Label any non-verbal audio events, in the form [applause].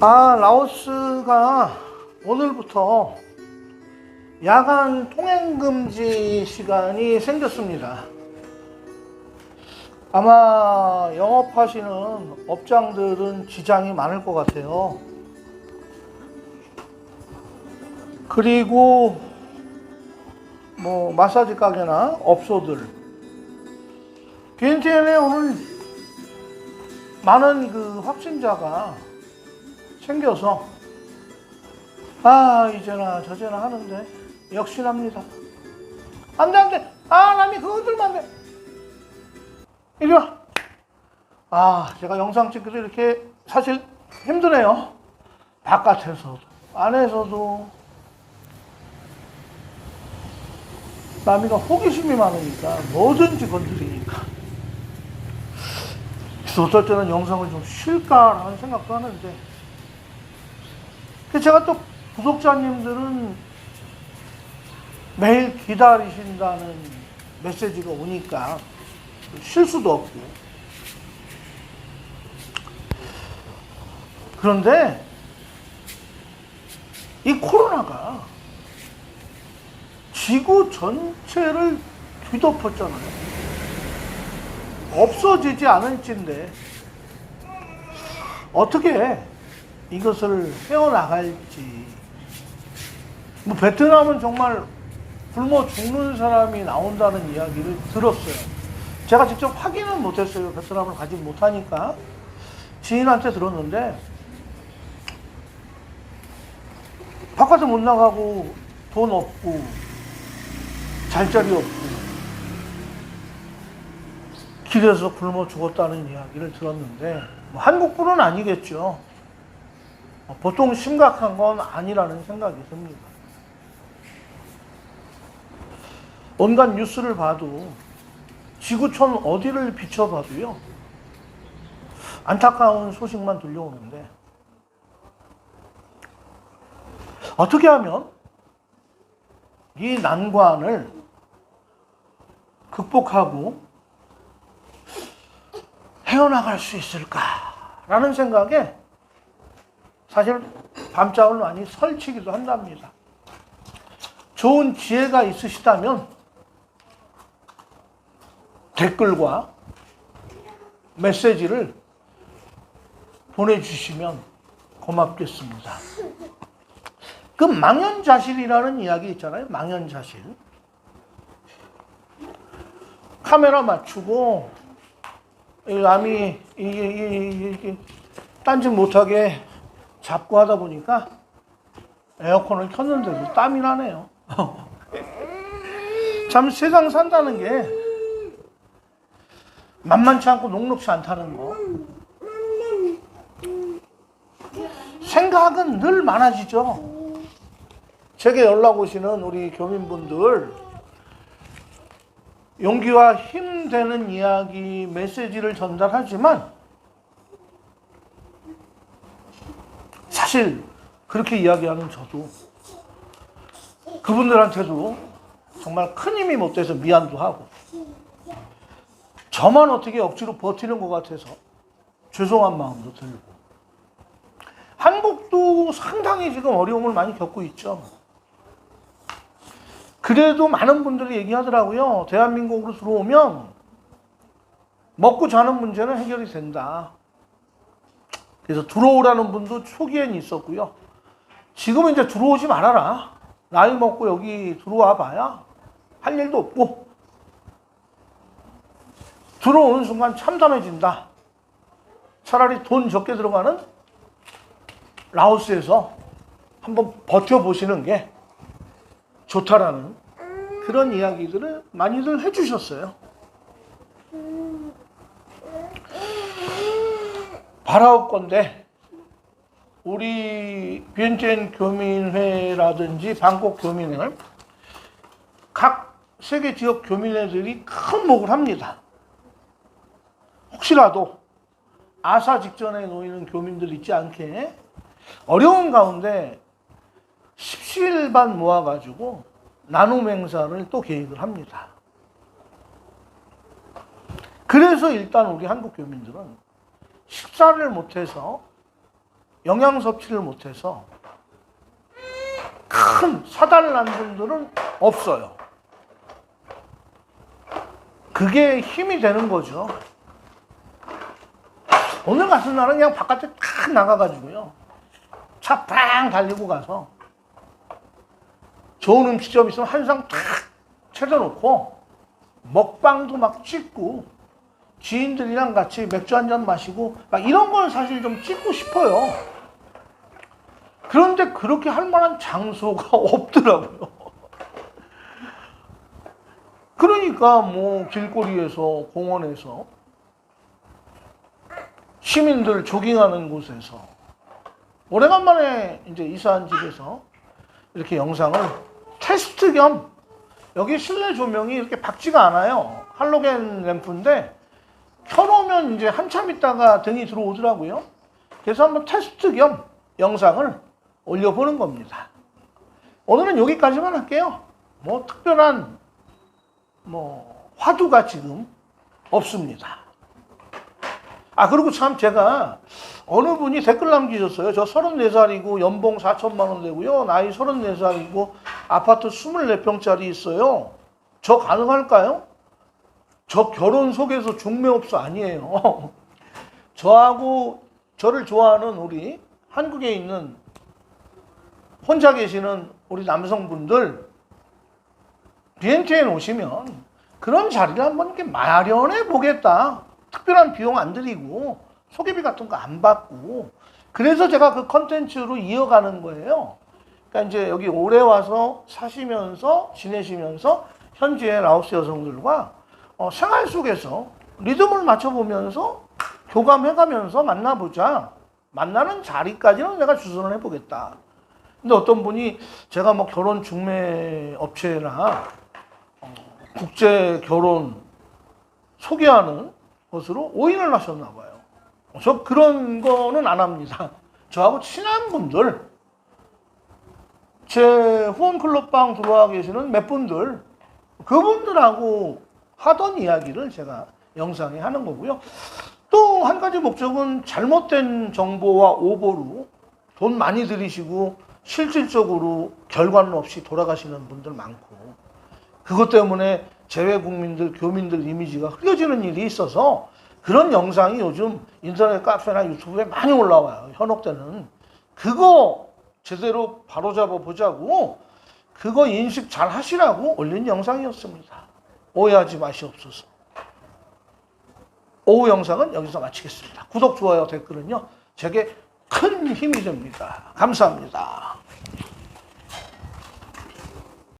아, 라오스가 오늘부터 야간 통행 금지 시간이 생겼습니다. 아마 영업하시는 업장들은 지장이 많을 것 같아요. 그리고 뭐 마사지 가게나 업소들 비엔티엔에 오늘 많은 그 확진자가 생겨서 아 이제나 저제나 하는데 역시납니다. 안돼 안돼 아 남이 그거 들면 안돼 이리 와. 아 제가 영상 찍기도 이렇게 사실 힘드네요. 바깥에서도 안에서도 남이가 호기심이 많으니까 뭐든지 건드리니까 어떨 때는 영상을 좀 쉴까 라는 생각도 하는데 그 제가 또 구독자님들은 매일 기다리신다는 메시지가 오니까 쉴 수도 없고 그런데 이 코로나가 지구 전체를 뒤덮었잖아요. 없어지지 않은 찐데 어떻게 이것을 헤어나갈지 뭐 베트남은 정말 굶어 죽는 사람이 나온다는 이야기를 들었어요. 제가 직접 확인은 못했어요. 베트남을 가지 못하니까 지인한테 들었는데 바깥에 못 나가고 돈 없고 잘 자리 없고 길에서 굶어 죽었다는 이야기를 들었는데 뭐 한국뿐은 아니겠죠. 어, 보통 심각한 건 아니라는 생각이 듭니다. 온갖 뉴스를 봐도 지구촌 어디를 비춰봐도요 안타까운 소식만 들려오는데 어떻게 하면 이 난관을 극복하고 헤어나갈 수 있을까라는 생각에 사실 밤잠을 많이 설치기도 한답니다. 좋은 지혜가 있으시다면 댓글과 메시지를 보내주시면 고맙겠습니다. 그 망연자실이라는 이야기 있잖아요. 망연자실. 카메라 맞추고 이 남이 이게 이게, 이게 딴짓 못하게 잡고 하다 보니까 에어컨을 켰는데도 땀이 나네요. [laughs] 참 세상 산다는 게 만만치 않고 녹록지 않다는 거. 생각은 늘 많아지죠. 제게 연락 오시는 우리 교민분들 용기와 힘 되는 이야기 메시지를 전달하지만 사실 그렇게 이야기하는 저도 그분들한테도 정말 큰 힘이 못 돼서 미안도 하고 저만 어떻게 억지로 버티는 것 같아서 죄송한 마음도 들고 한국도 상당히 지금 어려움을 많이 겪고 있죠. 그래도 많은 분들이 얘기하더라고요. 대한민국으로 들어오면 먹고 자는 문제는 해결이 된다. 그래서 들어오라는 분도 초기엔 있었고요. 지금은 이제 들어오지 말아라. 나이 먹고 여기 들어와 봐야 할 일도 없고 들어오는 순간 참담해진다. 차라리 돈 적게 들어가는 라오스에서 한번 버텨보시는 게 좋다라는 그런 이야기들을 많이들 해주셨어요. 바라올 건데 우리 비엔첸 교민회라든지 방콕 교민회 각 세계 지역 교민회들이 큰 목을 합니다. 혹시라도 아사 직전에 놓이는 교민들 있지 않게 어려운 가운데 십시일반 모아가지고 나눔 행사를 또 계획을 합니다. 그래서 일단 우리 한국 교민들은 식사를 못해서 영양 섭취를 못해서 큰 사달을 난 분들은 없어요. 그게 힘이 되는 거죠. 오늘 같은 날은 그냥 바깥에 탁 나가가지고요. 차팡 달리고 가서 좋은 음식점 있으면 한 상탁 차려놓고 먹방도 막 찍고 지인들이랑 같이 맥주 한 잔 마시고 막 이런 걸 사실 좀 찍고 싶어요. 그런데 그렇게 할 만한 장소가 [laughs] 없더라고요. 그러니까 뭐 길거리에서 공원에서 시민들 조깅하는 곳에서 오래간만에 이제 이사한 집에서 이렇게 영상을 테스트 겸 여기 실내 조명이 이렇게 밝지가 않아요. 할로겐 램프인데 켜놓으면 이제 한참 있다가 등이 들어오더라고요. 그래서 한번 테스트 겸 영상을 올려보는 겁니다. 오늘은 여기까지만 할게요. 뭐 특별한 뭐 화두가 지금 없습니다. 아 그리고 참 제가 어느 분이 댓글 남기셨어요. 저 34살이고 연봉 4천만 원 되고요. 나이 34살이고 아파트 24평짜리 있어요. 저 가능할까요? 저 결혼 속에서 중매업소 아니에요. [laughs] 저하고 저를 좋아하는 우리 한국에 있는 혼자 계시는 우리 남성분들 BNT에 오시면 그런 자리를 한번 이렇게 마련해 보겠다. 특별한 비용 안 들이고 소개비 같은 거 안 받고 그래서 제가 그 컨텐츠로 이어가는 거예요. 그러니까 이제 여기 오래 와서 사시면서 지내시면서 현지의 라오스 여성들과 어, 생활 속에서 리듬을 맞춰보면서 교감해가면서 만나보자. 만나는 자리까지는 내가 주선을 해보겠다. 근데 어떤 분이 제가 뭐 결혼 중매 업체나 어, 국제 결혼 소개하는 것으로 오인을 하셨나 봐요. 저 그런 거는 안 합니다. 저하고 친한 분들, 제 후원 클럽방 들어와 계시는 몇 분들, 그분들하고 하던 이야기를 제가 영상에 하는 거고요. 또 한 가지 목적은 잘못된 정보와 오보로 돈 많이 들이시고 실질적으로 결과는 없이 돌아가시는 분들 많고 그것 때문에 재외 국민들, 교민들 이미지가 흐려지는 일이 있어서 그런 영상이 요즘 인터넷 카페나 유튜브에 많이 올라와요. 현혹되는. 그거 제대로 바로잡아 보자고 그거 인식 잘 하시라고 올린 영상이었습니다. 오해하지 마시옵소서. 오후 영상은 여기서 마치겠습니다. 구독, 좋아요, 댓글은요. 제게 큰 힘이 됩니다. 감사합니다.